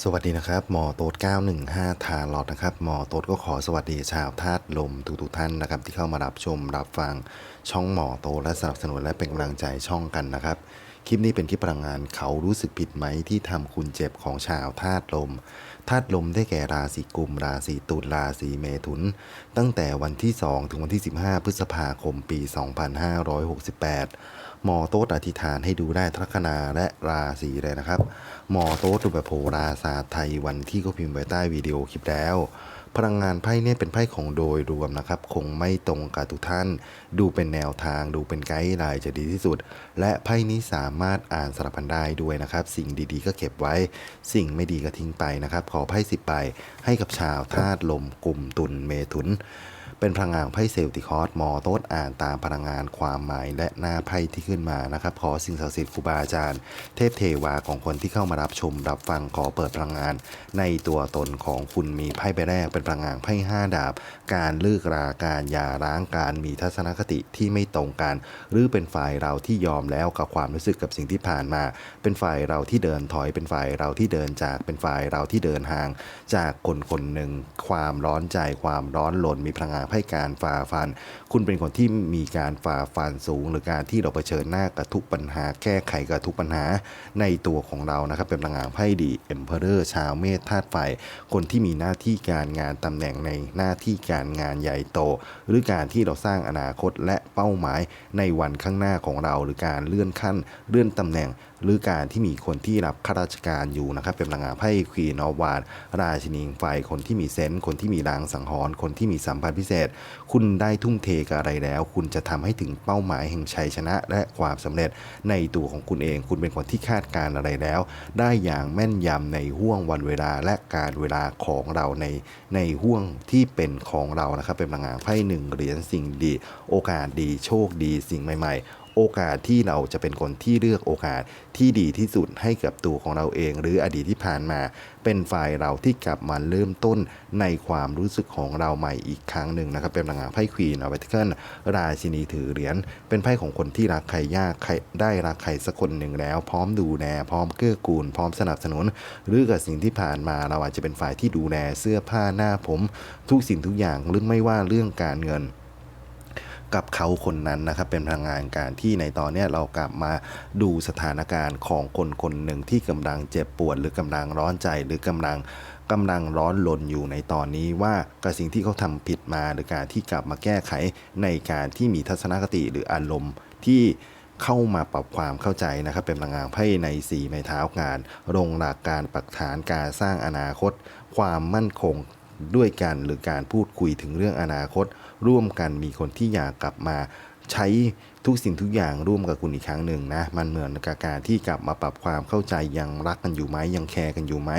สวัสดีนะครับหมอโต๊ด915 ทาลอดนะครับหมอโต๊ดก็ขอสวัสดีชาวธาตุลมทุกๆท่านนะครับที่เข้ามารับชมรับฟังช่องหมอโต๊ดและสนับสนุนและเป็นกำลังใจช่องกันนะครับ คลิปนี้เป็นคลิปพลังงานเขารู้สึกผิดไหมที่ทำคุณเจ็บของชาวธาตุลมธาตุลมได้แก่ราศีกุม ราศีตุลราศีเมถุน ตั้งแต่วันที่ 2 ถึงวันที่ 15 พฤษภาคมปี 2568 หมอโต๊ดอธิษฐานให้ดูได้ทัคนาและราศีเลยนะครับ หมอโต๊ดดูแบบโหราศาสตร์ไทยวันที่ก็พิมพ์ไว้ใต้วิดีโอคลิปแล้ว พลังงานไพ่เนี่ยเป็นไพ่ของโดยรวมนะครับ คงไม่ตรงกับทุกท่าน ดูเป็นแนวทางดูเป็นไกด์ไลน์จะดีที่สุด และไพ่นี้สามารถอ่านสลับกันได้ด้วยนะครับ สิ่งดีๆ ก็เก็บไว้ สิ่งไม่ดีก็ทิ้งไปนะครับ ขอไพ่สิบใบให้กับชาวธาตุลมกลุ่มตุลเมถุน เป็นพลังงานไพ่เซลติคอสมอโต๊ดอ่านตามพลังงานความหมายและหน้าไพ่ที่ขึ้นมานะครับขอสิ่งศักดิ์สิทธิ์ครูบาอาจารย์ เทพเทวาของคนที่เข้ามารับชมรับฟังขอเปิดพลังงาน ในตัวตนของคุณมีไพ่ใบแรกเป็นพลังงานไพ่ห้าดาบ การเลิกราการย่าร้างการมีทัศนคติที่ไม่ตรงกัน หรือเป็นฝ่ายเราที่ยอมแล้วกับความรู้สึกกับสิ่งที่ผ่านมา เป็นฝ่ายเราที่เดินถอยเป็นฝ่ายเราที่เดินจากเป็นฝ่ายเราที่เดินห่าง จากคนคนหนึ่งความร้อนใจความร้อนหลนมีพลังงานให้การฝ่าฟัน คุณเป็นคนที่มีการฝ่าฟันสูง หรือการที่เราเผชิญหน้ากับทุกปัญหา แก้ไขกับทุกปัญหาในตัวของเรานะครับ เป็นพลังงานไพ่ดีเอ็มเพอเรอร์ชาวเมธาตุไฟ คนที่มีหน้าที่การงานตำแหน่งในหน้าที่การงานใหญ่โต หรือการที่เราสร้างอนาคตและเป้าหมายในวันข้างหน้าของเรา หรือการเลื่อนขั้นเลื่อนตำแหน่ง หรือการที่มีคนที่รับข้าราชการอยู่นะครับ เป็นพลังงานไพ่ควีนอวานราชินีไฟคนที่มีเซนส์คนที่มีรางสังหรณ์คนที่มีสัมพันธ์พิเศษ คุณได้ทุ่มเทกับอะไรแล้ว คุณจะทำให้ถึงเป้าหมายแห่งชัยชนะ และความสำเร็จในตัวของคุณเอง คุณเป็นคนที่คาดการณ์อะไรแล้ว ได้อย่างแม่นยำในห่วงวันเวลาและการเวลาของเราในในห่วงที่เป็นของเรานะครับ เป็นพลังงานไพ่หนึ่งเหรียญสิ่งดี โอกาสดี โชคดีสิ่งใหม่ ๆ โอกาสที่เราจะเป็นคนที่เลือกโอกาสที่ดีที่สุดให้กับตัวของเราเอง หรืออดีตที่ผ่านมา เป็นฝ่ายเราที่กลับมาเริ่มต้นในความรู้สึกของเราใหม่อีกครั้งหนึ่งนะครับ เป็นพลังงานไพ่ควีนอเวติเคิลราชินีถือเหรียญเป็นไพ่ของคนที่รักใครยากใครได้รักใครสักคนหนึ่งแล้ว พร้อมดูแลพร้อมเกื้อกูล พร้อมสนับสนุน หรือกับสิ่งที่ผ่านมาเราอาจจะเป็นฝ่ายที่ดูแลเสื้อผ้าหน้าผม ทุกสิ่งทุกอย่างหรือไม่ว่าเรื่องการเงิน กับเขาคนนั้นนะครับเป็นพลังงานการที่ในตอนนี้เรากลับมาดูสถานการณ์ของคนคนหนึ่งที่กำลังเจ็บปวด หรือกำลังร้อนใจหรือกำลังกำลังร้อนลนอยู่ในตอนนี้ว่ากับสิ่งที่เขาทำผิดมาหรือการที่กลับมาแก้ไขในการที่มีทัศนคติหรืออารมณ์ที่เข้ามาปรับความเข้าใจนะครับเป็นพลังงานไพ่ในสีไม้เท้างานลงหลักการปักฐานการสร้างอนาคต ความมั่นคง ด้วยกันหรือการพูดคุยถึงเรื่องอนาคต ร่วมกันมีคนที่อยากกลับมาใช้ทุกสิ่งทุกอย่างร่วมกับคุณอีกครั้งหนึ่งนะมันเหมือนกับการที่กลับมาปรับความเข้าใจยังรักกันอยู่ไหมยังแคร์กันอยู่ไหม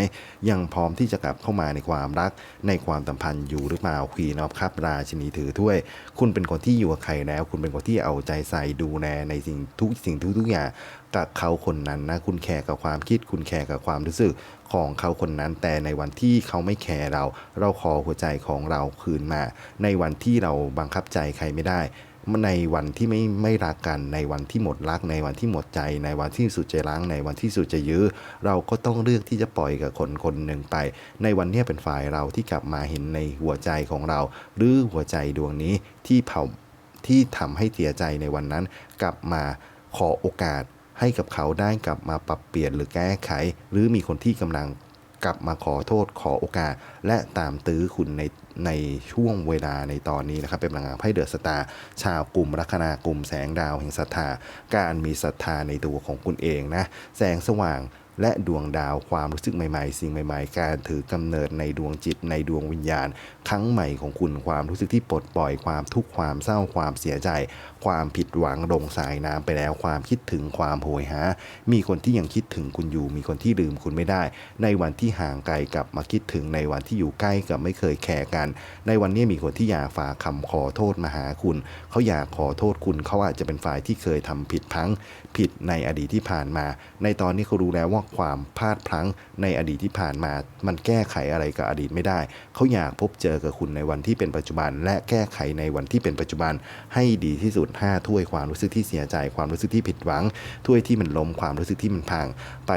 ยังพร้อมที่จะกลับเข้ามาในความรักในความสัมพันธ์อยู่หรือเปล่าควีนอฟครับราชินีถือถ้วย คุณเป็นคนที่อยู่กับใครแล้ว คุณเป็นคนที่เอาใจใส่ดูแลในสิ่งทุกสิ่งทุกทุกอย่างกับเขาคนนั้นนะคุณแคร์กับความคิด คุณแคร์กับความรู้สึก ของเขาคนนั้น แต่ในวันที่เขาไม่แคร์เรา เราขอหัวใจของเราคืนมา ในวันที่เราบังคับใจใครไม่ได้ในวันที่ไม่ไม่รักกันในวันที่หมดรัก ในวันที่หมดใจ ในวันที่สุดใจร้าง ในวันที่สุดจะยื้อ เราก็ต้องเลือกที่จะปล่อยกับคนคนหนึ่งไป ในวันนี้เป็นฝ่ายเราที่กลับมาเห็นในหัวใจของเรา หรือหัวใจดวงนี้ที่เผาที่ทำให้เสียใจในวันนั้น กลับมาขอโอกาส ให้กับเขาได้กลับมาปรับเปลี่ยนหรือแก้ไข หรือมีคนที่กำลังกลับมาขอโทษขอโอกาส และตามตื้อคุณในในช่วงเวลาในตอนนี้นะครับ เป็นพลังงานไพ่เดือดสตาร์ชาวกลุ่มลัคนากลุ่มแสงดาวแห่งศรัทธา การมีศรัทธาในตัวของคุณเองนะ แสงสว่าง และดวงดาวความรู้สึกใหม่ๆ สิ่งใหม่ๆ การถือกำเนิดในดวงจิตในดวงวิญญาณ ครั้งใหม่ของคุณความรู้สึกที่ปลดปล่อยความทุกข์ความเศร้าความเสียใจ ความผิดหวังลงสายน้ำไปแล้วความคิดถึงความโหยหา มีคนที่ยังคิดถึงคุณอยู่ มีคนที่ลืมคุณไม่ได้ ในวันที่ห่างไกลกลับมาคิดถึงในวันที่อยู่ใกล้กับไม่เคยแคร์กัน ในวันนี้มีคนที่อยากฝากคำขอโทษมาหาคุณ เขาอยากขอโทษคุณเขาอาจจะเป็นฝ่ายที่เคยทำผิดพังผิดในอดีตที่ผ่านมา ในตอนนี้เขารู้แล้วว่าความพลาดพลั้งในอดีตที่ผ่านมา มันแก้ไขอะไรกับอดีตไม่ได้ เขาอยากพบเจอกับคุณในวันที่เป็นปัจจุบัน และแก้ไขในวันที่เป็นปัจจุบัน ให้ดีที่สุด 5 ถ้วยความรู้สึกที่เสียใจ ความรู้สึกที่ผิดหวัง ถ้วยที่มันล้มความรู้สึกที่มันพังไป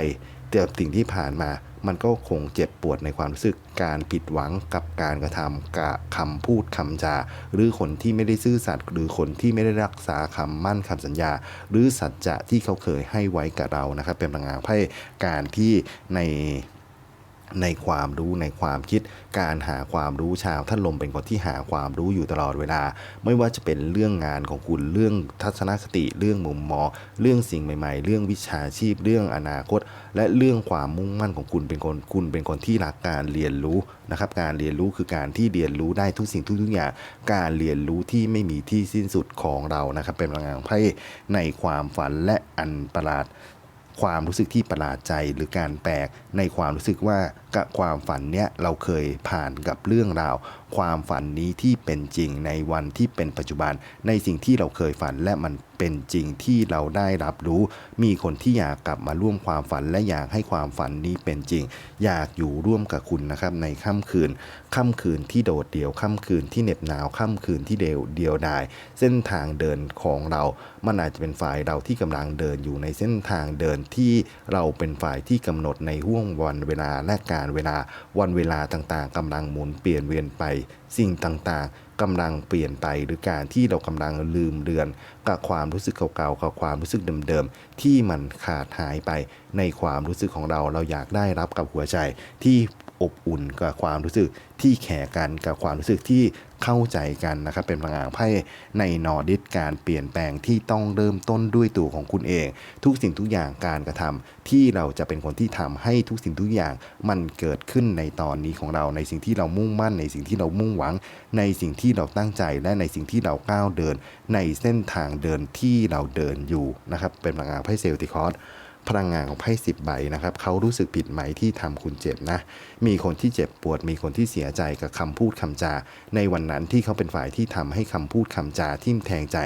แต่สิ่งที่ผ่านมา มันก็คงเจ็บปวดในความรู้สึกการผิดหวังกับการกระทำกับคำพูดคำจา หรือคนที่ไม่ได้ซื่อสัตย์หรือคนที่ไม่ได้รักษาคำมั่นคำสัญญา หรือสัจจะที่เขาเคยให้ไว้กับเรานะครับ เป็นพลังงานไพ่การที่ใน ในความรู้ในความคิด การหาความรู้ชาวท่านลมเป็นคนที่หาความรู้อยู่ตลอดเวลา ไม่ว่าจะเป็นเรื่องงานของคุณเรื่องทัศนคติ เรื่องมุมมองเรื่องสิ่งใหม่ ๆ เรื่องวิชาชีพ เรื่องอนาคต และเรื่องความมุ่งมั่นของคุณเป็นคนคุณเป็นคนที่รักการเรียนรู้นะครับ การเรียนรู้คือการที่เรียนรู้ได้ทุกสิ่งทุกๆอย่าง การเรียนรู้ที่ไม่มีที่สิ้นสุดของเรานะครับ เป็นพลังงานไพ่ในความฝันและอันประหลาด ความรู้สึกที่ประหลาดใจหรือการแปลกในความรู้สึกว่ากับความฝันเนี้ยเราเคยผ่านกับเรื่องราวความฝันนี้ที่เป็นจริงในวันที่เป็นปัจจุบัน ในสิ่งที่เราเคยฝันและมันเป็นจริงที่เราได้รับรู้ มีคนที่อยากกลับมาร่วมความฝันและอยากให้ความฝันนี้เป็นจริง อยากอยู่ร่วมกับคุณนะครับในค่ำคืน ค่ำคืนที่โดดเดี่ยวค่ำคืนที่เหน็บหนาวค่ำคืนที่เดียวเดียวดาย เส้นทางเดินของเรา มันอาจจะเป็นฝ่ายเราที่กำลังเดินอยู่ในเส้นทางเดินที่เราเป็นฝ่ายที่กำหนดในห่วงวันเวลาและการเวลาวันเวลาต่างๆกำลังหมุนเปลี่ยนเวียนไปสิ่งต่างๆกำลังเปลี่ยนไปหรือการที่เรากำลังลืมเลือน กับความรู้สึกเก่าๆกับความรู้สึกเดิมๆที่มันขาดหายไปในความรู้สึกของเราเราอยากได้รับกับหัวใจที่ อบอุ่นกับความรู้สึกที่แข่กันกับความรู้สึกที่เข้าใจกันนะครับ เป็นพลังงานไพ่ในนอร์ดิสการเปลี่ยนแปลงที่ต้องเริ่มต้นด้วยตัวของคุณเอง ทุกสิ่งทุกอย่างการกระทำที่เราจะเป็นคนที่ทำให้ทุกสิ่งทุกอย่างมันเกิดขึ้นในตอนนี้ของเราในสิ่งที่เรามุ่งมั่น ในสิ่งที่เรามุ่งหวัง ในสิ่งที่เราตั้งใจและในสิ่งที่เราก้าวเดิน ในเส้นทางเดินที่เราเดินอยู่นะครับเป็นพลังงานไพ่เซลติคอส พลังงานของไพ่สิบใบนะครับเขารู้สึกผิดไหมที่ทำคุณเจ็บนะ มีคนที่เจ็บปวด มีคนที่เสียใจกับคำพูดคำจา ในวันนั้นที่เขาเป็นฝ่ายที่ทำให้คำพูดคำจาทิ่มแทงใจ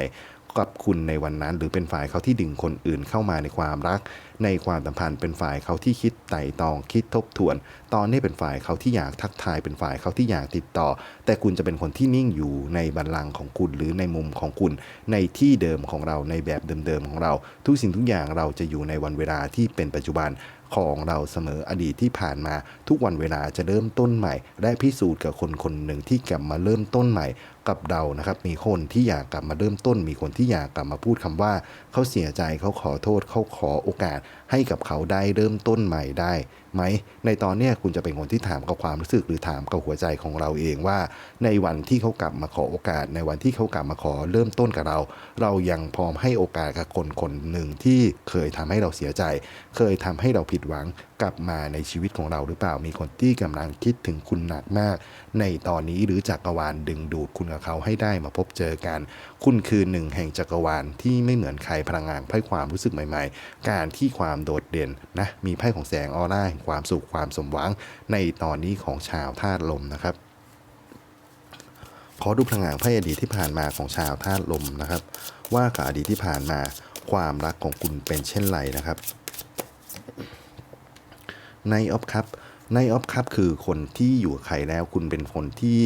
กับคุณในวันนั้น หรือเป็นฝ่ายเขาที่ดึงคนอื่นเข้ามาในความรัก ในความสัมพันธ์เป็นฝ่ายเขาที่คิดไต่ตองคิดทบทวน ตอนนี้เป็นฝ่ายเขาที่อยากทักทายเป็นฝ่ายเขาที่อยากติดต่อ แต่คุณจะเป็นคนที่นิ่งอยู่ในบัลลังก์ของคุณหรือในมุมของคุณ ในที่เดิมของเราในแบบเดิมๆของเรา ทุกสิ่งทุกอย่างเราจะอยู่ในวันเวลาที่เป็นปัจจุบันของเราเสมออดีตที่ผ่านมา ทุกวันเวลาจะเริ่มต้นใหม่ และพิสูจน์กับคนคนหนึ่งที่กลับมาเริ่มต้นใหม่กับเรานะครับ มีคนที่อยากกลับมาเริ่มต้น มีคนที่อยากกลับมาพูดคำว่าเขาเสียใจเขาขอโทษเขาขอโอกาส ให้กับเขาได้เริ่มต้นใหม่ได้ไหมในตอนเนี้ยคุณจะเป็นคนที่ถามกับความรู้สึกหรือถามกับหัวใจของเราเองว่า ในวันที่เขากลับมาขอโอกาส ในวันที่เขากลับมาขอเริ่มต้นกับเรา เรายังพร้อมให้โอกาสกับคนคนหนึ่งที่เคยทำให้เราเสียใจ เคยทำให้เราผิดหวัง กลับมาในชีวิตของเราหรือเปล่า มีคนที่กำลังคิดถึงคุณหนักมาก ในตอนนี้หรือจักรวาลดึงดูดคุณกับเขาให้ได้มาพบเจอกัน คุณคือหนึ่งแห่งจักรวาลที่ไม่เหมือนใครพลังงานไพ่ความรู้สึกใหม่ ๆ การที่ความโดดเด่นนะมีไพ่ของแสงออร่าแห่งความสุขความสมหวัง ในตอนนี้ของชาวธาตุลมนะครับขอดูพลังงานไพ่อดีตที่ผ่านมาของชาวธาตุลมนะครับ ว่ากับอดีตที่ผ่านมาความรักของคุณเป็นเช่นไรนะครับ ในออฟคัพในออฟครับคือคนที่อยู่ใครแล้วคุณเป็นคนที่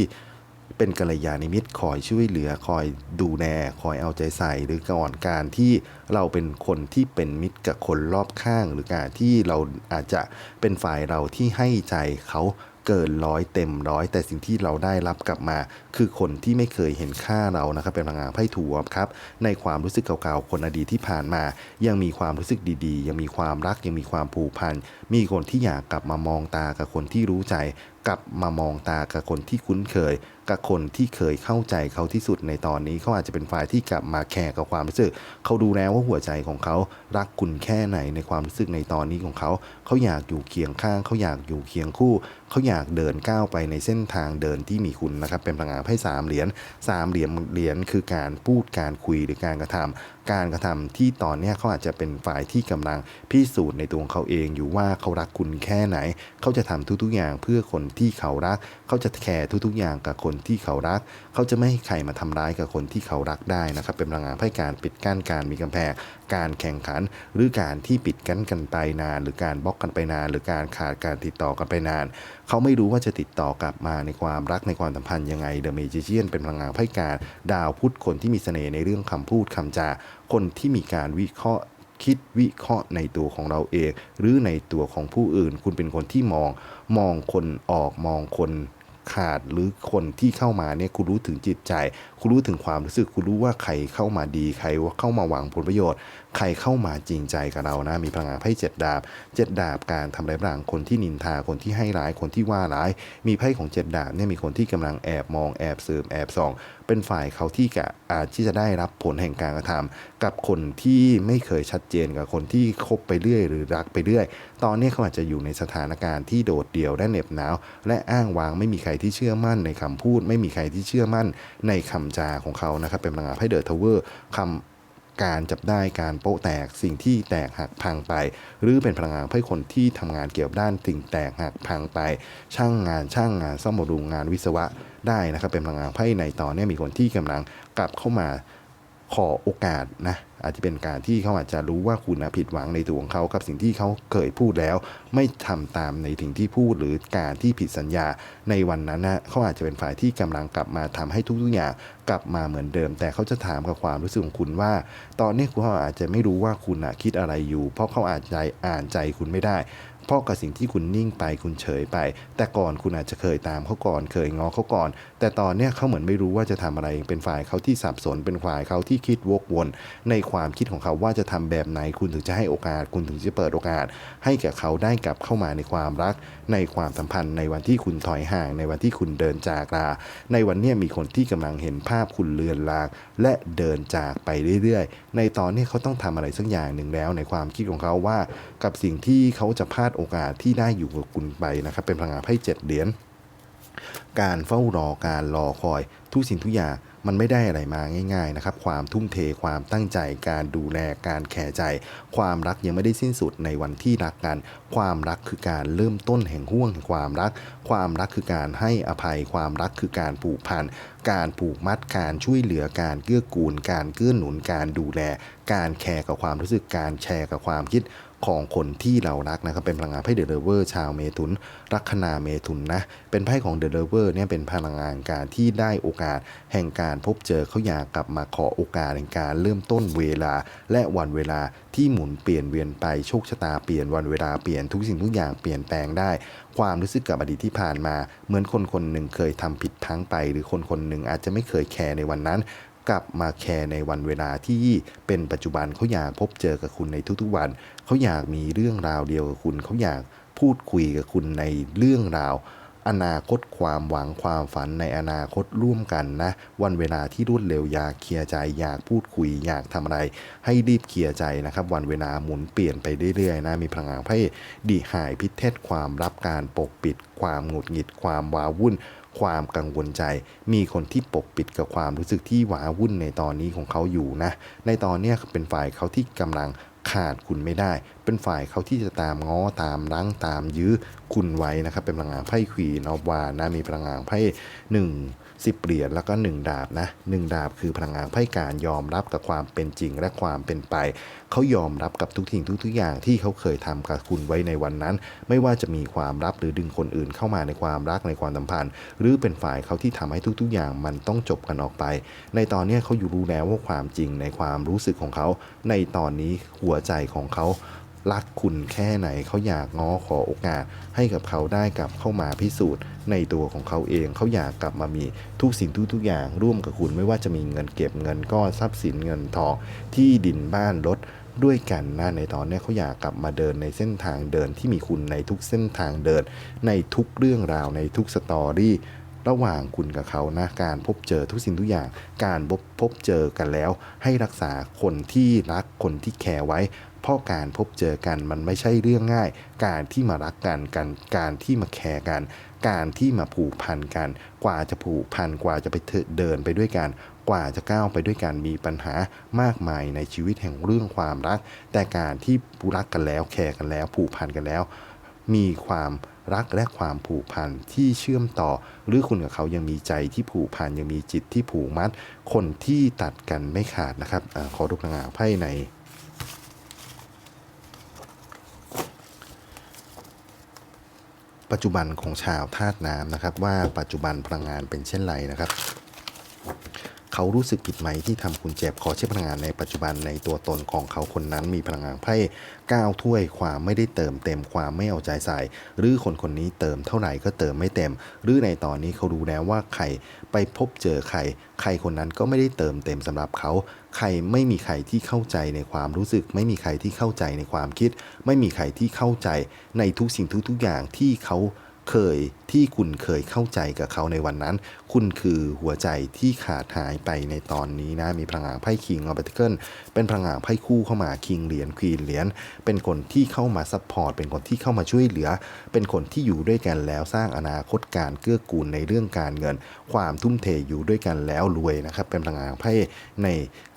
เป็นกัลยาณมิตรคอยช่วยเหลือคอยดูแลคอยเอาใจใส่ หรือก่อนการที่เราเป็นคนที่เป็นมิตรกับคนรอบข้าง หรือการที่เราอาจจะเป็นฝ่ายเราที่ให้ใจเขา เกินร้อยเต็มร้อยแต่สิ่งที่เราได้รับกลับมา คือคนที่ไม่เคยเห็นค่าเรานะครับเป็นพลังงานไพ่ถูกครับในความรู้สึกเก่าๆคนอดีตที่ผ่านมา ยังมีความรู้สึกดีๆ ยังมีความรักยังมีความผูกพันมีคนที่อยากกลับมามองตากับคนที่รู้ใจ กลับมามองตากับคนที่คุ้นเคย กับคนที่เคยเข้าใจเขาที่สุดในตอนนี้เขาอาจจะเป็นฝ่ายที่กลับมาแคร์กับความรู้สึก เขาดูแล้วว่าหัวใจของเขารักคุณแค่ไหนในความรู้สึกในตอนนี้ของเขา เขาอยากอยู่เคียงข้าง เขาอยากอยู่เคียงคู่ เขาอยากเดินก้าวไปในเส้นทางเดินที่มีคุณนะครับ เป็นพลังงานไพ่สามเหรียญสามเหรียญเหรียญคือการพูดการคุยหรือการกระทำการกระทำที่ตอนนี้เขาอาจจะเป็นฝ่ายที่กำลังพิสูจน์ในตัวของเขาเองอยู่ว่าเขารักคุณแค่ไหน เขาจะทำทุกๆอย่างเพื่อคนที่เขารัก เขาจะแคร์ทุกๆอย่างกับคนที่เขารัก เขาจะไม่ให้ใครมาทำร้ายกับคนที่เขารักได้นะครับ เป็นพลังงานไพ่การปิดกั้นการมีกำแพงการแข่งขัน หรือการที่ปิดกั้นกันไปนาน หรือการบล็อกกันไปนาน หรือการขาดการติดต่อกันไปนานเขาไม่รู้ว่าจะติดต่อกลับมาในความรักในความสัมพันธ์ยังไงเดอะเมจิเชียนเป็นพลังงานไพ่การดาวพุธคนที่มีเสน่ห์ในเรื่องคำพูดคำจา คนที่มีการวิเคราะห์คิดวิเคราะห์ในตัวของเราเอง หรือในตัวของผู้อื่น คุณเป็นคนที่มองมองคนออกมองคนขาดหรือคนที่เข้ามาเนี่ยคุณรู้ถึงจิตใจ คุณรู้ถึงความรู้สึก คุณรู้ว่าใครเข้ามาดีใครว่าเข้ามาหวังผลประโยชน์ ใครเข้ามาจริงใจกับเรานะ มีพลังงานไพ่เจ็ดดาบเจ็ดดาบการทำร้ายร่างคนที่นินทาคนที่ให้ร้ายคนที่ว่าร้าย มีไพ่ของเจ็ดดาบเนี่ยมีคนที่กำลังแอบมองแอบสืบแอบส่อง เป็นฝ่ายเขาที่กะอาจที่จะได้รับผลแห่งการกระทำกับคนที่ไม่เคยชัดเจนกับคนที่คบไปเรื่อย หรือรักไปเรื่อย ตอนนี้เขาอาจจะอยู่ในสถานการณ์ที่โดดเดี่ยวและเหน็บหนาว และอ้างว้างไม่มีใครที่เชื่อมั่นในคำพูด ไม่มีใครที่เชื่อมั่นในคำจาของเขานะครับเป็นพลังงานไพ่เดอะทาวเวอร์คำ การจับได้การโป๊ะแตกสิ่งที่แตกหักพังไป หรือเป็นพลังงานให้คนที่ทำงานเกี่ยวด้านสิ่งแตกหักพังไป ช่างงานช่างงานซ่อมบำรุงงานวิศวะได้นะครับเป็นพลังงานไพ่ในตอนนี้มีคนที่กำลังกลับเข้ามาขอโอกาสนะ อาจจะเป็นการที่เขาอาจจะรู้ว่าคุณผิดหวังในตัวของเขากับสิ่งที่เขาเคยพูดแล้ว ไม่ทำตามในสิ่งที่พูดหรือการที่ผิดสัญญาในวันนั้นนะเขาอาจจะเป็นฝ่ายที่กำลังกลับมาทำให้ทุกๆอย่างกลับมาเหมือนเดิม แต่เขาจะถามกับความรู้สึกของคุณว่า ตอนนี้คุณเขาอาจจะไม่รู้ว่าคุณคิดอะไรอยู่ เพราะเขาอาจจะอ่านใจคุณไม่ได้เพราะกับสิ่งที่คุณนิ่งไปคุณเฉยไป แต่ก่อนคุณอาจจะเคยตามเขาก่อน เคยงอเขาก่อน แต่ตอนเนี้ยเขาเหมือนไม่รู้ว่าจะทำอะไรเป็นฝ่ายเขาที่สับสนเป็นฝ่ายเขาที่คิดวกวน ในความคิดของเขาว่าจะทำแบบไหนคุณถึงจะให้โอกาส คุณถึงจะเปิดโอกาส ให้แก่เขาได้กลับเข้ามาในความรัก ในความสัมพันธ์ในวันที่คุณถอยห่าง ในวันที่คุณเดินจากลาในวันเนี้ยมีคนที่กำลังเห็นภาพคุณเลือนลางและเดินจากไปเรื่อยๆ ในตอนนี้เขาต้องทำอะไรสักอย่างหนึ่งแล้ว ในความคิดของเขาว่า กับสิ่งที่เขาจะพลาดโอกาสที่ได้อยู่กับคุณไปนะครับเป็นพลังงานไพ่เจ็ดเหรียญ การเฝ้ารอการรอคอย ทุกสิ่งทุกอย่างมันไม่ได้อะไรมาง่าย ๆนะครับ ความทุ่มเทความตั้งใจ การดูแลการแคร์ใจ ความรักยังไม่ได้สิ้นสุดในวันที่รักกัน ความรักคือการเริ่มต้นแห่งห่วงแห่งความรัก ความรักคือการให้อภัย ความรักคือการผูกพันการผูกมัดการช่วยเหลือการเกื้อกูล การเกื้อหนุนการดูแล การแคร์กับความรู้สึกการแชร์กับความคิด ของคนที่เรารักนะครับเป็นพลังงานไพ่เดลเวอร์ชาวเมถุน ลัคนาเมถุนนะเป็นไพ่ของเดลเวอร์เนี่ยเป็นพลังงานการที่ได้โอกาสแห่งการพบเจอเขาอยากกลับมาขอโอกาสแห่งการเริ่มต้นเวลา และวันเวลาที่หมุนเปลี่ยนเวียนไปโชคชะตาเปลี่ยนวันเวลาเปลี่ยนทุกสิ่งทุกอย่างเปลี่ยนแปลงได้ ความรู้สึกกับอดีตที่ผ่านมา เหมือนคนคนหนึ่งเคยทำผิดพลั้งไป หรือคนคนหนึ่งอาจจะไม่เคยแคร์ในวันนั้น กลับมาแคร์ในวันเวลาที่เป็นปัจจุบันเขาอยากพบเจอกับคุณในทุกๆวัน เขาอยากมีเรื่องราวเดียวกับคุณ เขาอยากพูดคุยกับคุณในเรื่องราว อนาคตความหวังความฝันในอนาคตร่วมกันนะ วันเวลาที่รวดเร็วอยากเคลียร์ใจอยากพูดคุยอยากทำอะไร ให้รีบเคลียร์ใจนะครับ วันเวลาหมุนเปลี่ยนไปเรื่อยๆนะมีพลังงานไพ่ดีหายพิเทศความรับการปกปิด ความหงุดหงิดความว้าวุ่น ความกังวลใจ มีคนที่ปกปิดกับความรู้สึกที่หวาวุ่นในตอนนี้ของเขาอยู่นะ ในตอนนี้เป็นฝ่ายเขาที่กำลังขาดคุณไม่ได้ เป็นฝ่ายเขาที่จะตามง้อตามรั้งตามยื้อคุณไว้นะครับ เป็นพลังงานไพ่ควีนอวานนะมีพลังงานไพ่หนึ่ง สิบเหรียญแล้วก็หนึ่งดาบนะหนึ่งดาบคือพลังงานไพ่การยอมรับกับความเป็นจริงและความเป็นไป เขายอมรับกับทุกสิ่งทุกๆอย่างที่เขาเคยทำกับคุณไว้ในวันนั้น ไม่ว่าจะมีความลับหรือดึงคนอื่นเข้ามาในความรักในความสัมพันธ์ หรือเป็นฝ่ายเขาที่ทำให้ทุก ๆ อย่างมันต้องจบกันออกไป ในตอนนี้เขาอยู่รู้แล้วว่าความจริงในความรู้สึกของเขา ในตอนนี้หัวใจของเขา รักคุณแค่ไหนเขาอยากง้อขอโอกาส ให้กับเขาได้กลับเข้ามาพิสูจน์ ในตัวของเขาเองเขาอยากกลับมามีทุกสิ่งทุกทุกอย่างร่วมกับคุณไม่ว่าจะมีเงินเก็บเงินก้อนทรัพย์สินเงินทองที่ดินบ้านรถด้วยกันนะในตอนนี้เขาอยากกลับมาเดินในเส้นทางเดินที่มีคุณในทุกเส้นทางเดิน ในทุกเรื่องราวในทุกสตอรี่ระหว่างคุณกับเขานะการพบเจอทุกสิ่งทุกอย่าง การพบพบเจอกันแล้ว ให้รักษาคนที่รักคนที่แคร์ไว้ เพราะการพบเจอกันมันไม่ใช่เรื่องง่าย การที่มารักกันกันการที่มาแคร์กัน การที่มาผูกพันกัน กว่าจะผูกพันกว่าจะไปเดินไปด้วยกัน กว่าจะก้าวไปด้วยกันมีปัญหามากมายในชีวิตแห่งเรื่องความรัก แต่การที่รักกันแล้วแคร์กันแล้วผูกพันกันแล้ว มีความรักและความผูกพันที่เชื่อมต่อ หรือคุณกับเขายังมีใจที่ผูกพันยังมีจิตที่ผูกมัด คนที่ตัดกันไม่ขาดนะครับอขอดูพลังานไพ่ใน ปัจจุบันของชาวธาตุน้ำนะครับ ว่าปัจจุบันพลังงานเป็นเช่นไรนะครับ เขารู้สึกผิดไหมที่ทำคุณเจ็บขอเช็คพลังงานในปัจจุบันในตัวตนของเขาคนนั้นมีพลังงานไพ่ก้าวถ้วยความไม่ได้เติมเต็มความไม่เอาใจใส่หรือคนคนนี้เติมเท่าไหร่ก็เติมไม่เต็ม หรือในตอนนี้เขารู้แล้วว่าใครไปพบเจอใครใครคนนั้นก็ไม่ได้เติมเต็มสำหรับเขา ใครไม่มีใครที่เข้าใจในความรู้สึก ไม่มีใครที่เข้าใจในความคิด ไม่มีใครที่เข้าใจในทุกสิ่งทุกๆอย่างที่เขา เคยที่คุณเคยเข้าใจกับเขาในวันนั้น คุณคือหัวใจที่ขาดหายไปในตอนนี้นะ มีพลังงานไพ่คิงออเบติเกิลเป็นพลังงานไพ่คู่เข้ามาคิงเหรียญควีนเหรียญเป็นคนที่เข้ามาซัพพอร์ตเป็นคนที่เข้ามาช่วยเหลือ เป็นคนที่อยู่ด้วยกันแล้วสร้างอนาคตการเกื้อกูลในเรื่องการเงิน ความทุ่มเทอยู่ด้วยกันแล้วรวยนะครับ เป็นพลังงานไพ่ใน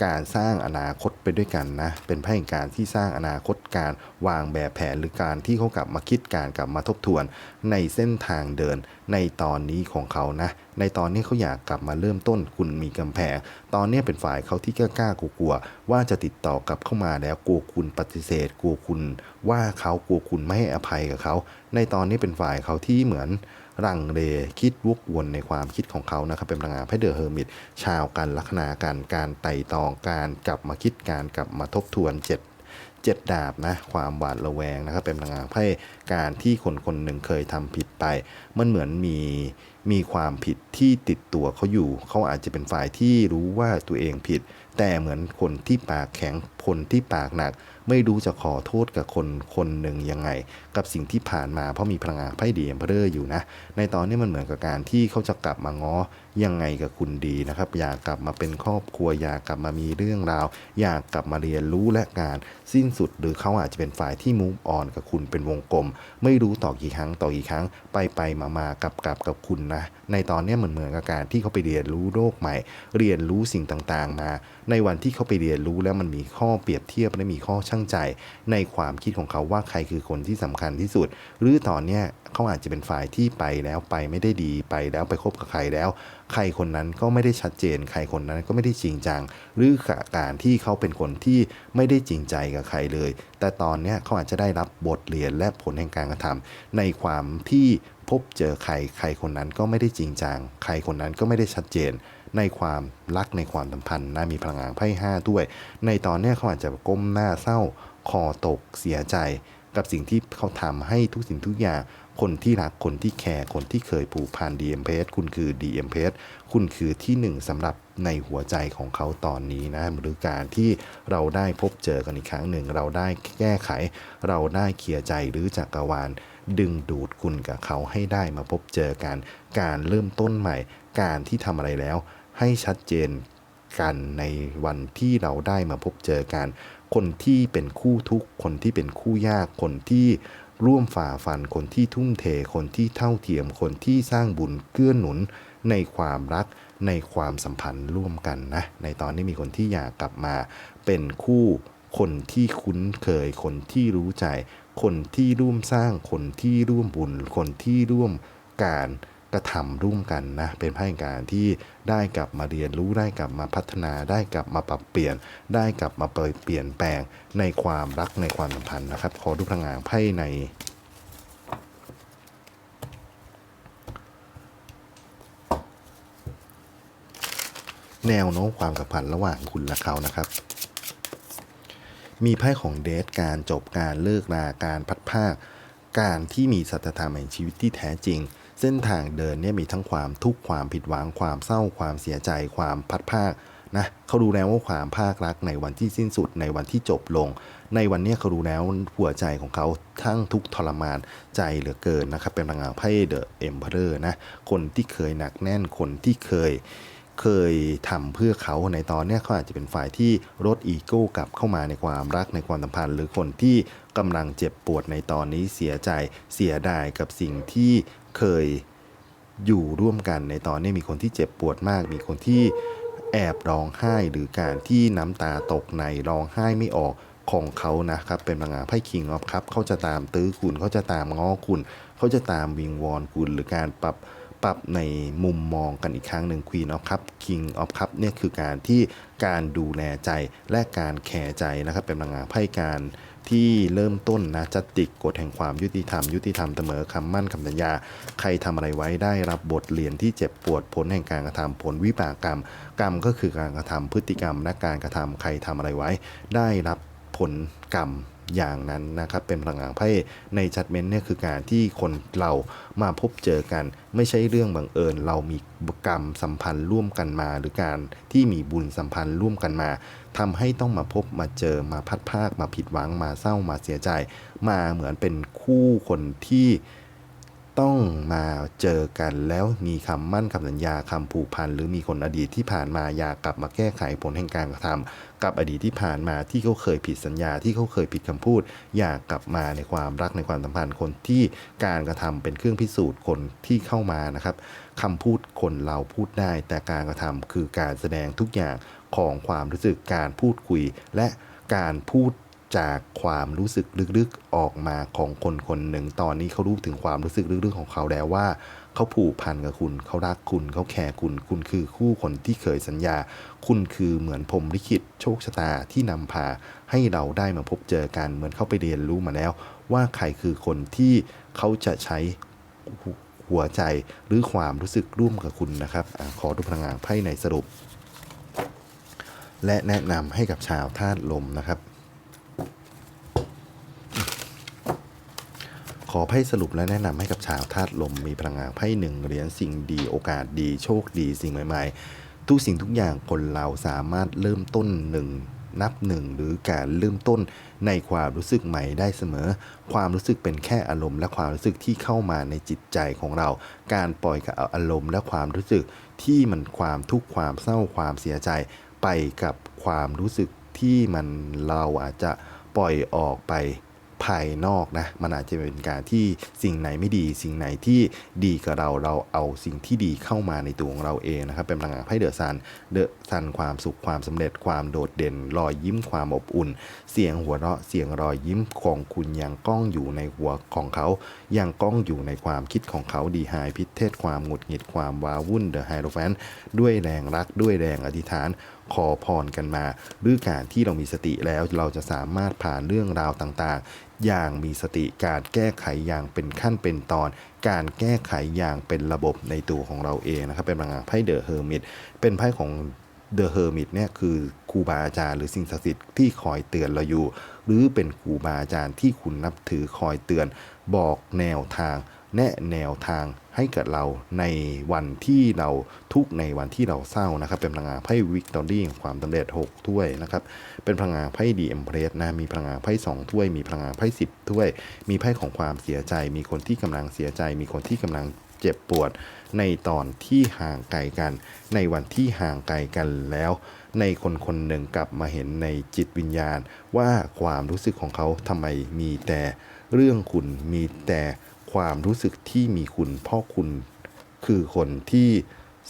การสร้างอนาคตไปด้วยกันนะ เป็นไพ่แห่งการที่สร้างอนาคตการวางแบบแผนหรือการที่เขากลับมาคิดการกลับมาทบทวนในเส้นทางเดินในตอนนี้ของเขานะ ในตอนนี้เขาอยากกลับมาเริ่มต้นคุณมีกำแพง ตอนนี้เป็นฝ่ายเขาที่กล้าๆกลัวๆว่าจะติดต่อกลับเข้ามาแล้วกลัวคุณปฏิเสธกลัวคุณ ว่าเขากลัวคุณไม่ให้อภัยกับเขา ในตอนนี้เป็นฝ่ายเขาที่เหมือนรังเลคิดวกวนในความคิดของเขานะครับ เป็นพลังงานไพ่เดอะเฮอร์มิตชาวกันลัคนาการการไต่ตองการกลับมาคิดการกลับมาทบทวนเจ็ด เจ็ดดาบนะความหวาดระแวงนะครับ เป็นพลังงานไพ่การที่คนคนหนึ่งเคยทำผิดไป มันเหมือนมีมีความผิดที่ติดตัวเขาอยู่ เขาอาจจะเป็นฝ่ายที่รู้ว่าตัวเองผิด แต่เหมือนคนที่ปากแข็งคนที่ปากหนัก ไม่รู้จะขอโทษกับคนคนหนึ่งยังไง กับสิ่งที่ผ่านมาเพราะมีพลังงานไพ่ดีเอ็มเพอร์อยู่นะ ในตอนนี้มันเหมือนกับการที่เขาจะกลับมาง้อยังไงกับคุณดีนะครับ อยากกลับมาเป็นครอบครัวอยากกลับมามีเรื่องราว อยากกลับมาเรียนรู้และการ สิ้นสุด หรือเขาอาจจะเป็นฝ่ายที่มูฟออนกับคุณเป็นวงกลม ไม่รู้ต่อกี่ครั้งต่อกี่ครั้งไปไปมามากับกับกับคุณนะ ในตอนนี้เหมือนเหมือนกับการที่เขาไปเรียนรู้โลกใหม่ เรียนรู้สิ่งต่างๆ มา ในวันที่เขาไปเรียนรู้แล้วมันมีข้อเปรียบเทียบและมีข้อช่างใจ ในความคิดของเขาว่าใครคือคนที่สำคัญที่สุด หรือตอนนี้เขาอาจจะเป็นฝ่ายที่ไปแล้วไปไม่ได้ดีไปแล้วไปคบกับใครแล้ว ใครคนนั้นก็ไม่ได้ชัดเจน ใครคนนั้นก็ไม่ได้จริงจัง หรือการที่เขาเป็นคนที่ไม่ได้จริงใจกับใครเลย แต่ตอนนี้เขาอาจจะได้รับบทเรียนและผลแห่งการกระทำในความที่พบเจอใครใครคนนั้นก็ไม่ได้จริงจังใครคนนั้นก็ไม่ได้ชัดเจน ในความรักในความสัมพันธ์นะมีพลังงานไพ่ห้าด้วย ในตอนนี้เขาอาจจะก้มหน้าเศร้าคอตกเสียใจ กับสิ่งที่เขาทำให้ทุกสิ่งทุกอย่าง คนที่รักคนที่แคร์คนที่เคยผูกพัน DMPS คุณคือ DMPS คุณคือที่หนึ่งสำหรับในหัวใจของเขาตอนนี้นะหรือการที่เราได้พบเจอกันอีกครั้งหนึ่ง เราได้แก้ไข เราได้เคลียร์ใจหรือจักรวาลดึงดูดคุณกับเขาให้ได้มาพบเจอกัน การเริ่มต้นใหม่ การที่ทำอะไรแล้ว ให้ชัดเจนกันในวันที่เราได้มาพบเจอกัน คนที่เป็นคู่ทุกข์คนที่เป็นคู่ยากคนที่ร่วมฝ่าฟันคนที่ทุ่มเท คนที่เท่าเทียม คนที่สร้างบุญเกื้อหนุนในความรักในความสัมพันธ์ร่วมกันนะ ในตอนนี้มีคนที่อยากกลับมาเป็นคู่คนที่คุ้นเคย คนที่รู้ใจ คนที่ร่วมสร้าง คนที่ร่วมบุญ คนที่ร่วมการ ระทำร่วมกันนะเป็นไพ่แห่งการที่ได้กลับมาเรียนรู้ได้กลับมาพัฒนาได้กลับมาปรับเปลี่ยน ได้กลับมาเปลี่ยนแปลงในความรักในความสัมพันธ์นะครับ ขอดูพลังงานไพ่ในแนวโน้มความสัมพันธ์ระหว่างคุณและเขานะครับ มีไพ่ของเดทการจบการเลิกลาการพัดภาค การที่มีสัจธรรมแห่งชีวิตที่แท้จริง เส้นทางเดินเนี่ยมีทั้งความทุกข์ความผิดหวังความเศร้าความเสียใจความพัดภาคนะเขารู้แล้วว่าความภาครักในวันที่สิ้นสุดในวันที่จบลง ในวันนี้เขารู้แล้วหัวใจของเขาทั้งทุกทรมานใจเหลือเกินนะครับ เป็นพลังงานไพ่เดอะเอ็มเพอร์นะคนที่เคยหนักแน่นคนที่เคยเคยทำเพื่อเขาในตอนนี้เขาอาจจะเป็นฝ่ายที่ลดอีโก้กลับเข้ามาในความรักในความสัมพันธ์ หรือคนที่กำลังเจ็บปวดในตอนนี้เสียใจเสียดายกับสิ่งที่ เคยอยู่ร่วมกันในตอนนี้มีคนที่เจ็บปวดมาก มีคนที่แอบร้องไห้หรือการที่น้ำตาตกในร้องไห้ไม่ออกของเขานะครับเป็นพลังงานไพ่คิงออฟครับเขาจะตามตื้อคุณเขาจะตามง้อคุณ เขาจะตามวิงวอนคุณหรือการปรับ ปรับในมุมมองกันอีกครั้งหนึ่ง Queen of Cup King of Cup เนี่ยคือการที่การดูแลใจและการแคร์ใจนะครับ เป็นพลังงานไพ่การที่เริ่มต้นนะจะติดกฎแห่งความยุติธรรม ยุติธรรมเสมอคำมั่นคำสัญญา ใครทำอะไรไว้ได้รับบทเรียนที่เจ็บปวดผลแห่งการกระทำผลวิบากกรรม กรรมก็คือการกระทำพฤติกรรมและการกระทำใครทำอะไรไว้ ได้รับผลกรรม อย่างนั้นนะครับ เป็นพลังงานไพ่ในจัดเมนต์เนี่ยคือการที่คนเรามาพบเจอกัน ไม่ใช่เรื่องบังเอิญ เรามีกรรมสัมพันธ์ร่วมกันมา หรือการที่มีบุญสัมพันธ์ร่วมกันมาทำให้ต้องมาพบมาเจอมาพัดภาคมาผิดหวังมาเศร้ามาเสียใจ มาเหมือนเป็นคู่คนที่ ต้องมาเจอกันแล้วมีคำมั่นคำสัญญาคำผูกพันหรือมีคนอดีตที่ผ่านมาอยากกลับมาแก้ไขผลแห่งการกระทำกับอดีตที่ผ่านมาที่เขาเคยผิดสัญญาที่เขาเคยผิดคำพูด อยากกลับมาในความรักในความสัมพันธ์คนที่การกระทำเป็นเครื่องพิสูจน์คนที่เข้ามานะครับคำพูดคนเราพูดได้ แต่การกระทำคือการแสดงทุกอย่างของความรู้สึกการพูดคุยและการพูด จากความรู้สึกลึกๆออกมาของคนคนหนึ่ง ตอนนี้เขารู้ถึงความรู้สึกลึกๆของเขาแล้วว่าเขาผูกพันกับคุณ เขารักคุณ เขาแคร์คุณ คุณคือคู่คนที่เคยสัญญา คุณคือเหมือนพรมลิขิตโชคชะตาที่นำพาให้เราได้มาพบเจอกัน เหมือนเขาไปเรียนรู้มาแล้ว ว่าใครคือคนที่เขาจะใช้หัวใจหรือความรู้สึกร่วมกับคุณนะครับอขอดูพลังงานไพ่ในสรุป และแนะนำให้กับชาวธาตุลมนะครับ อไพ่สรุปและแนะนำให้กับชาวธาตุลมมีพลังงานไพ่หนึ่งเหรียญสิ่งดีโอกาสดีโชคดีสิ่งใหม่ ๆ ทุกสิ่งทุกอย่างคนเราสามารถเริ่มต้นหนึ่งนับหนึ่งหรือการเริ่มต้นในความรู้สึกใหม่ได้เสมอ ความรู้สึกเป็นแค่อารมณ์และความรู้สึกที่เข้ามาในจิตใจของเรา การปล่อยกับอารมณ์และความรู้สึกที่มันความทุกข์ความเศร้าความเสียใจ ไปกับความรู้สึกที่มันเราอาจจะปล่อยออกไป ภายนอกนะมันอาจจะเป็นการที่สิ่งไหนไม่ดี สิ่งไหนที่ดีกับเราเราเอาสิ่งที่ดีเข้ามาในตัวของเราเองนะครับ เป็นพลังงานไพ่เดอะซันเดอะซันความสุขความสำเร็จความโดดเด่น รอยยิ้มความอบอุ่น เสียงหัวเราะเสียงรอยยิ้มของคุณยังก้องอยู่ในหัวของเขายังก้องอยู่ในความคิดของเขาดีหายพิเทศความหงุดหงิดความว้าวุ่นเดอะไฮโรแฟนด้วยแรงรักด้วยแรงอธิษฐานขอพรกันมา หรือการที่เรามีสติแล้วเราจะสามารถผ่านเรื่องราวต่างๆ อย่างมีสติการแก้ไขอย่างเป็นขั้นเป็นตอน การแก้ไขอย่างเป็นระบบในตัวของเราเองนะครับ เป็นพลังงานไพ่เดอะเฮอร์มิตเป็นไพ่ของเดอะเฮอร์มิตเนี่ยคือครูบาอาจารย์หรือสิ่งศักดิ์สิทธิ์ที่คอยเตือนเราอยู่ หรือเป็นครูบาอาจารย์ที่คุณนับถือคอยเตือนบอกแนวทาง แนะแนวทางให้กับเราในวันที่เราทุกในวันที่เราเศร้านะครับ เป็นพลังงานไพ่วิกตอรี่ความสำเร็จ 6 ถ้วยนะครับ เป็นพลังงานไพ่ดีเอ็มเพรสนะ มีพลังงานไพ่2ถ้วย มีพลังงานไพ่10 ถ้วย มีไพ่ของความเสียใจ มีคนที่กำลังเสียใจ มีคนที่กำลังเจ็บปวด ในตอนที่ห่างไกลกัน ในวันที่ห่างไกลกันแล้วในคนคนหนึ่งกลับมาเห็นในจิตวิญญาณ ว่าความรู้สึกของเขาทำไมมีแต่เรื่องคุณมีแต่ ความรู้สึกที่มีคุณพ่อคุณคือคนที่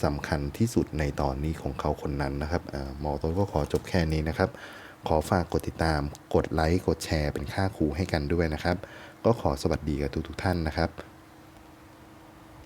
สำคัญที่สุดในตอนนี้ของเขาคนนั้นนะครับหมอต้นก็ขอจบแค่นี้นะครับ ขอฝากกดติดตาม กดไลค์ กดแชร์เป็นค่าครูให้กันด้วยนะครับ ก็ขอสวัสดีกับทุกทุกท่านนะครับ